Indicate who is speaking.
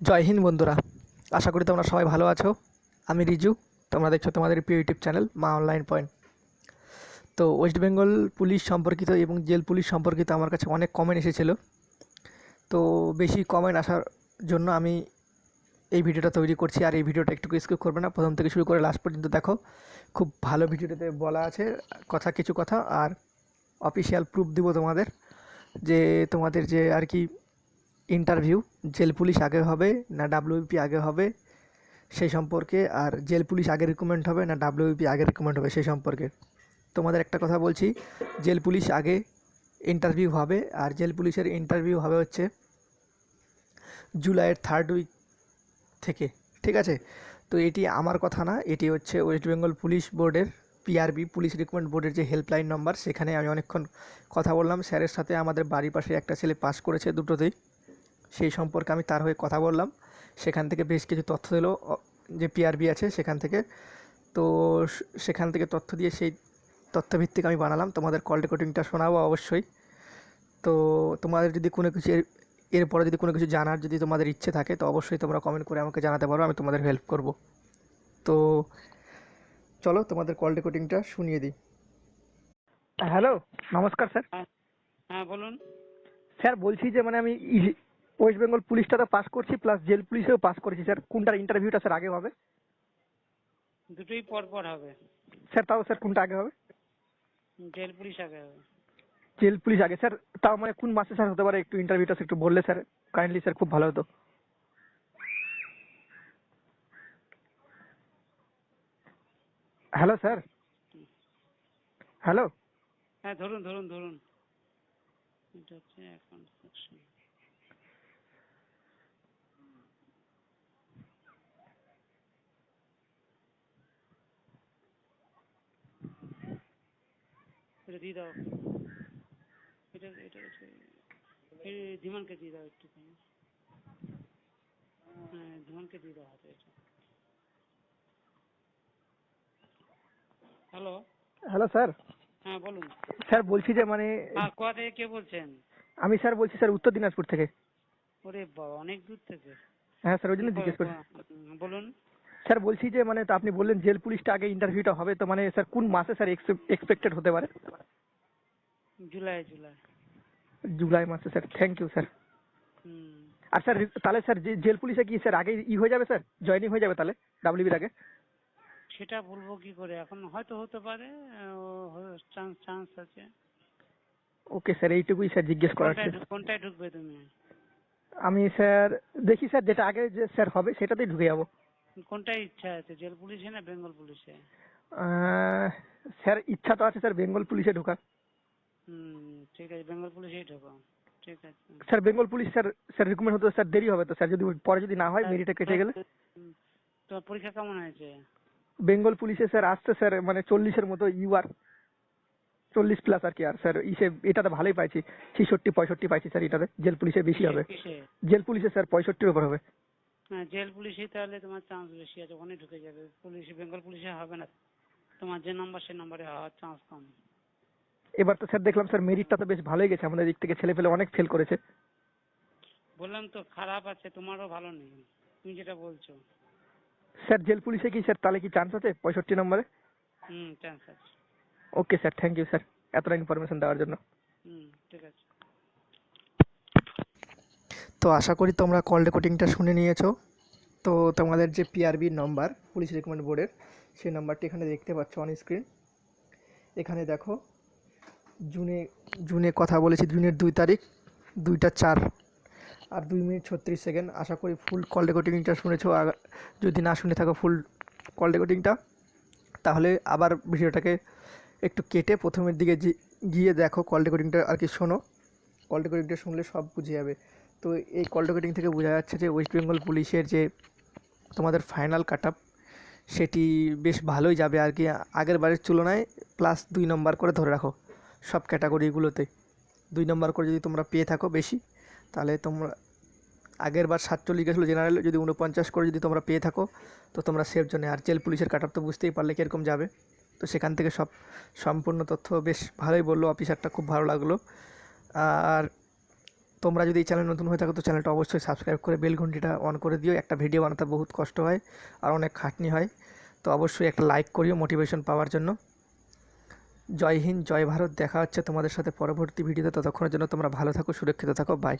Speaker 1: জয় হিন্দ বন্ধুরা। আশা করি তোমরা সবাই ভালো আছো। আমি রিজু, তোমরা দেখছ তোমাদের প্রিয় YouTube channel Maa online point. তো ওয়েস্ট বেঙ্গল পুলিশ সম্পর্কিত এবং জেল পুলিশ সম্পর্কিত আমার কাছে অনেক কমেন্ট এসেছিল। তো বেশি কমেন্ট আসার জন্য আমি এই ভিডিওটা তৈরি করছি। আর এই ভিডিওটা একটু স্কিপ করবে না। প্রথম থেকে শুরু করে লাস্ট পর্যন্ত দেখো। খুব ভালো ভিডিওটাতে বলা আছে। কথা কিছু কথা। আর অফিসিয়াল প্রুফ দিব তোমাদের। যে তোমাদের যে আর কি ইন্টারভিউ, জেল পুলিশ আগে হবে না ডাব্লিউপি আগে হবে, সেই সম্পর্কে, আর জেল পুলিশ আগে রিকমেন্ড হবে না ডাব্লিউপি আগে রিকমেন্ড হবে, সেই সম্পর্কে। তোমাদের একটা কথা বলছি, জেল পুলিশ আগে ইন্টারভিউ হবে, আর জেল পুলিশের ইন্টারভিউ হবে হচ্ছে জুলাইয়ের থার্ড উইক থেকে, ঠিক আছে? তো এটি আমার কথা না, এটি হচ্ছে ওয়েস্ট বেঙ্গল পুলিশ বোর্ডের পিআরবি পুলিশ রিক্রুটমেন্ট বোর্ডের যে হেল্পলাইন নম্বর সেখানে আমি অনেকক্ষণ কথা বললাম। স্যারের সাথে আমাদের বাড়ির পাশে একটা ছেলে পাস করেছে দুটোতেই। সেই সম্পর্কে আমি তার হয়ে কথা বললাম। সেখান থেকে বেশ কিছু তথ্য দিলো যে পিআরবি আছে সেখান থেকে। তো সেখান থেকে তথ্য দিয়ে সেই তথ্যভিত্তিক আমি বানালাম। তোমাদের কল রেকর্ডিংটা শোনাবো অবশ্যই। তো তোমাদের যদি কোনো কিছু এর- এরপরে যদি কোনো কিছু জানার যদি তোমাদের ইচ্ছে থাকে তো অবশ্যই তোমরা কমেন্ট করে আমাকে জানাতে পারো আমি তোমাদের হেল্প করব। তো চলো তোমাদের কল রেকর্ডিংটা শুনিয়ে দিই। হ্যালো নমস্কার স্যার।
Speaker 2: হ্যাঁ বলুন।
Speaker 1: স্যার বলছি যে মানে আমি ওয়েস্ট বেঙ্গল পুলিশটাতে পাস করছি প্লাস জেল পুলিশেও পাস করেছি। স্যার কোনটার ইন্টারভিউটা স্যার আগে হবে?
Speaker 2: দুটোই পর পর হবে।
Speaker 1: স্যার তাও স্যার কোনটা আগে হবে?
Speaker 2: জেল পুলিশ আগে হবে।
Speaker 1: জেল পুলিশ আগে। স্যার তাও মানে কোন মাসে স্যার হতে পারে? একটু ইন্টারভিউটা একটু বললে স্যার কাইন্ডলি স্যার খুব ভালো হতো। হ্যালো স্যার হ্যালো
Speaker 2: হ্যাঁ ধরুন ধরুন ধরুন। এটা হচ্ছে অ্যাকাউন্ট সেকশন এটা দিয়ে দাও। এটা এটা হচ্ছে এই ধীমানকে দিয়ে দাও একটুখানি হ্যাঁ ধীমানকে দিয়ে দাও হাতে এটা। হ্যালো
Speaker 1: হ্যালো স্যার
Speaker 2: হ্যাঁ বলুন।
Speaker 1: স্যার বলছি যে মানে
Speaker 2: হ্যাঁ কোথা থেকে কে বলছেন?
Speaker 1: আমি স্যার বলছি স্যার উত্তর দিনাজপুর থেকে।
Speaker 2: ওরে বাবা অনেক দূর থেকে।
Speaker 1: হ্যাঁ স্যার ওই জন্য জিজ্ঞেস করি।
Speaker 2: হুম, বলুন।
Speaker 1: স্যার বলছি যে মানে আপনি বললেন জেল পুলিশটা আগে ইন্টারভিউটা হবে তো মানে স্যার কোন মাসে স্যার এক্সপেক্টেড হতে পারে?
Speaker 2: জুলাই জুলাই।
Speaker 1: জুলাই মাসে sir. Thank you sir. R sir তাহলে স্যার জেল পুলিশে কি স্যার আগে ই হয়ে যাবে স্যার? জয়েনিং হয়ে যাবে তাহলে ডাব্লিউবির আগে?
Speaker 2: সেটা বলব কি করে? এখন হয়তো হতে পারে চান্স চান্স আছে।
Speaker 1: ওকে স্যার এইটুকুই স্যার জিজ্ঞেস করার
Speaker 2: কোনটায় ঢুকবে তুমি?
Speaker 1: আমি স্যার দেখি স্যার যেটা আগে যে স্যার হবে সেটাতেই ঢুকে যাব।
Speaker 2: কোনটায় ইচ্ছা আছে জেল পুলিশে না বেঙ্গল পুলিশে?
Speaker 1: স্যার ইচ্ছা তো আছে স্যার বেঙ্গল পুলিশে ঢোকার।
Speaker 2: হুম ঠিক আছে বেঙ্গল পুলিশেই ঢোকো ঠিক আছে।
Speaker 1: Sir Bengal police sir sir recommend হতে স্যার দেরি হবে তো স্যার যদি পরে যদি না হয় মেরিটে কেটে গেলে।
Speaker 2: তোমার পরীক্ষা কেমন হয়েছে?
Speaker 1: বেঙ্গল পুলিশে স্যার আসছে স্যার মানে চল্লিশের মতো ইউআর। চল্লিশ প্লাস আর কি আর স্যার ইসে এটাতে ভালোই পাইছি। ছিষট্টি পঁয়ষট্টি পাইছি স্যার এটাতে। জেল পুলিশে বেশি হবে। জেল পুলিশে স্যার পঁয়ষট্টির উপর হবে।
Speaker 2: হ্যাঁ জেল পুলিশে তাহলে তোমার চান্স বেশি আছে ওখানে ঢুকে যাবে। পুলিশ বেঙ্গল পুলিশে হবে না। তোমার যে নাম্বার সেই নাম্বারে হওয়ার চান্স কম।
Speaker 1: এবার তো স্যার দেখলাম স্যার মেরিটটা তো বেশ ভালোই গেছে আমাদের দিক থেকে ছেলে পেলে অনেক ফেল করেছে।
Speaker 2: বললাম তো খারাপ আছে তোমারও ভালো নেই। তুমি যেটা বলছো।
Speaker 1: স্যার জেল পুলিশে কি স্যার তাহলে কি চান্স আছে পঁয়ষট্টি নম্বরে?
Speaker 2: হুম চান্স আছে।
Speaker 1: Okay sir thank you sir এতটা ইনফরমেশন দেওয়ার জন্য।
Speaker 2: হুম ঠিক আছে।
Speaker 1: তো আশা করি তোমরা কল রেকর্ডিংটা শুনে নিয়েছো। তো তোমাদের যে পিআরবি নম্বর পুলিশ রিকমেন্ড বোর্ডের সেই নাম্বারটি এখানে দেখতে পাচ্ছ অন স্ক্রিন এখানে দেখো জুনে জুনে কথা বলেছি, জুনের দুই তারিখ, দুইটা চার আর দুই মিনিট ছত্রিশ সেকেন্ড। আশা করি ফুল কল রেকর্ডিংটা শুনেছো। যদি না শুনে থাকো ফুল কল রেকর্ডিংটা তাহলে আবার ভিডিওটাকে একটু কেটে প্রথমের দিকে গিয়ে দেখো কল রেকর্ডিংটা আর কি শোনো। কল রেকর্ডিংটা শুনলে সব বুঝে যাবে। তো এই কল রেকর্ডিং থেকে বোঝা যাচ্ছে যে ওয়েস্ট বেঙ্গল পুলিশের যে তোমাদের ফাইনাল কাট সেটি বেশ ভালোই যাবে আর কি আগের বারের তুলনায়। প্লাস দুই নম্বর করে ধরে রাখো। সব ক্যাটাগরিগুলোতে। দুই নম্বর করে যদি তোমরা পেয়ে থাকো বেশি, তাহলে তোমরা আগের বার সাতচল্লিশ গেছিল জেনারেল যদি উনপঞ্চাশ করে যদি তোমরা পেয়ে থাকো, তো তোমরা সেফ জোনে আর জেল পুলিশের কাট আপ তো বুঝতেই পারলে কীরকম যাবে। তো সেখান থেকে সব সম্পূর্ণ তথ্য বেশ ভালোই বলল, অফিসারটা খুব ভালো লাগল। আর তোমরা যদি এই চ্যানেল নতুন হয়ে থাকো, তো চ্যানেলটা অবশ্যই সাবস্ক্রাইব করে বেল ঘন্টিটা অন করে দিও। একটা ভিডিও বানাতে বহুত কষ্ট হয়, আর অনেক খাটনি হয়। তো অবশ্যই একটা লাইক করিও মোটিভেশন পাওয়ার জন্য। জয় হিন্দ, জয় ভারত দেখা হচ্ছে তোমাদের সাথে পরবর্তী ভিডিওতে। ততক্ষণের জন্য তোমরা ভালো থাকো, সুরক্ষিত থাকো বাই